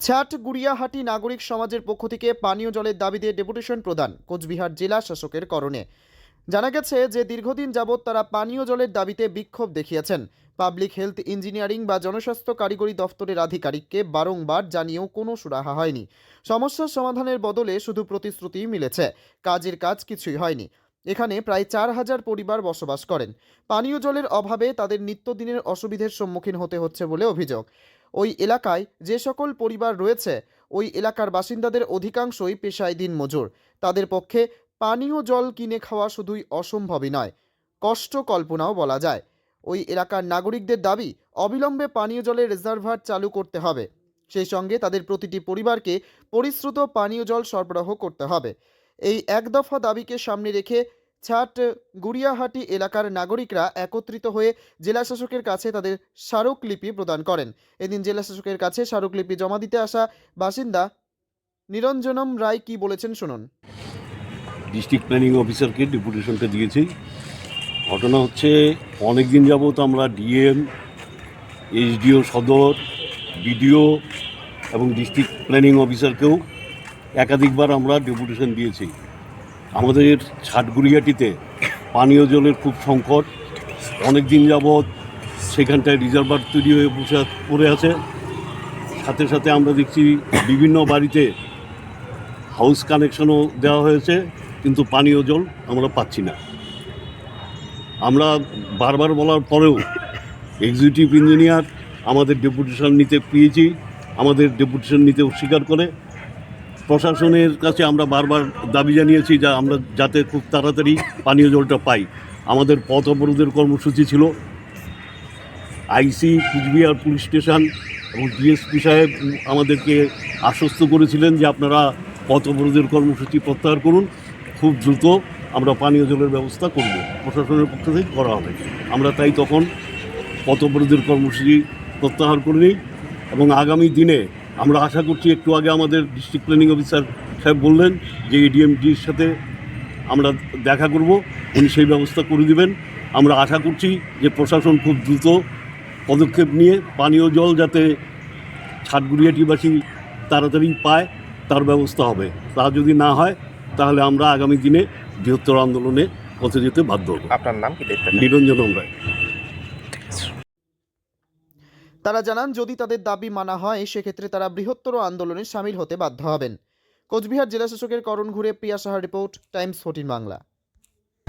ছাট গুড়িয়াহাটি নাগরিক সমাজের পক্ষ থেকে পানীয় জলের দাবিতে ডেপুটেশন প্রদান, কোচবিহার জেলা শাসকের করণে। জানা গেছে যে দীর্ঘদিন যাবৎ তারা পানীয় জলের দাবিতে বিক্ষোভ দেখিয়েছেন। পাবলিক হেলথ ইঞ্জিনিয়ারিং বা জনস্বাস্থ্য কারিগরি দফতরের আধিকারিককে বারংবার জানিয়েও কোনো সুরাহা হয়নি। সমস্যার সমাধানের বদলে শুধু প্রতিশ্রুতিই মিলেছে, কাজের কাজ কিছুই হয়নি। এখানে প্রায় চার হাজার পরিবার বসবাস করেন। পানীয় জলের অভাবে তাদের নিত্যদিনের অসুবিধের সম্মুখীন হতে হচ্ছে বলে অভিযোগ। ওই এলাকায় যে সকল পরিবার রয়েছে, ওই এলাকার বাসিন্দাদের অধিকাংশই পেশায় দিন মজুর তাদের পক্ষে পানীয় জল কিনে খাওয়া শুধুই অসম্ভবই নয়, কষ্ট কল্পনাও বলা যায়। ওই এলাকার নাগরিকদের দাবি, অবিলম্বে পানীয় জলের রিজার্ভার চালু করতে হবে। সেই সঙ্গে তাদের প্রতিটি পরিবারকে পরিশ্রুত পানীয় জল সরবরাহ করতে হবে। এই এক দফা দাবিকে সামনে রেখে ছাট গুড়িয়াহাটি এলাকার নাগরিকরা একত্রিত হয়ে জেলা শাসকের কাছে তাদের স্মারকলিপি প্রদান করেন। এদিন জেলা শাসকের কাছে স্মারকলিপি জমা দিতে আসা বাসিন্দা নিরঞ্জনম রায় কি বলেছেন শুনুন। ডিস্ট্রিক্ট প্ল্যানিং অফিসারকে ডেপুটেশনটা দিয়েছি। ঘটনা হচ্ছে অনেক দিন যাবত আমরা ডিএম, এইচডিও সদর, বিডিও এবং ডিস্ট্রিক্ট প্ল্যানিং অফিসারকেও একাধিকবার আমরা ডেপুটেশন দিয়েছি। আমাদের ছাটগুড়িয়াটিতে পানীয় জলের খুব সংকট। অনেক দিন যাবৎ সেখানটায় রিজার্ভার তৈরি হয়ে বসে পড়ে আছে। সাথে সাথে আমরা দেখছি বিভিন্ন বাড়িতে হাউস কানেকশনও দেওয়া হয়েছে, কিন্তু পানীয় জল আমরা পাচ্ছি না। আমরা বারবার বলার পরেও এক্সিকিউটিভ ইঞ্জিনিয়ার আমাদের ডেপুটেশন নিতে পেয়েছি, আমাদের ডেপুটেশন নিতে অস্বীকার করে। প্রশাসনের কাছে আমরা বারবার দাবি জানিয়েছি যা আমরা যাতে খুব তাড়াতাড়ি পানীয় জলটা পাই। আমাদের পথ অবরোধের কর্মসূচি ছিল। আইসি, কুচবিহার পুলিশ স্টেশন এবং ডিএসপি সাহেব আমাদেরকে আশ্বস্ত করেছিলেন যে আপনারা পথ অবরোধের কর্মসূচি প্রত্যাহার করুন। খুব দ্রুত আমরা পানীয় জলের ব্যবস্থা করব। প্রশাসনের পক্ষ থেকে করা হবে। আমরা তাই তখন পথ অবরোধের কর্মসূচি প্রত্যাহার করে নিই এবং আগামী দিনে আমরা আশা করছি একটু আগে আমাদের ডিস্ট্রিক্ট প্ল্যানিং অফিসার সাহেব বললেন যে এডিএমডির সাথে আমরা দেখা করব উনি সেই ব্যবস্থা করে দিবেন। আমরা আশা করছি যে প্রশাসন খুব দ্রুত পদক্ষেপ নিয়ে পানীয় জল যাতে ছাটগুড়িয়াটিবাসী তাড়াতাড়ি পায় তার ব্যবস্থা হবে। তা যদি না হয় তাহলে আমরা আগামী দিনে বৃহত্তর আন্দোলনে পথে যেতে বাধ্য হব। আপনার নাম কি নিরঞ্জন রায়। তারা জানান, যদি তাদের দাবি মানা হয়, সেক্ষেত্রে তারা বৃহত্তর আন্দোলনে সামিল হতে বাধ্য হবেন। কোচবিহার জেলাশাসকের করণ ঘুরে Priya Saha report, Times fourteen Bangla.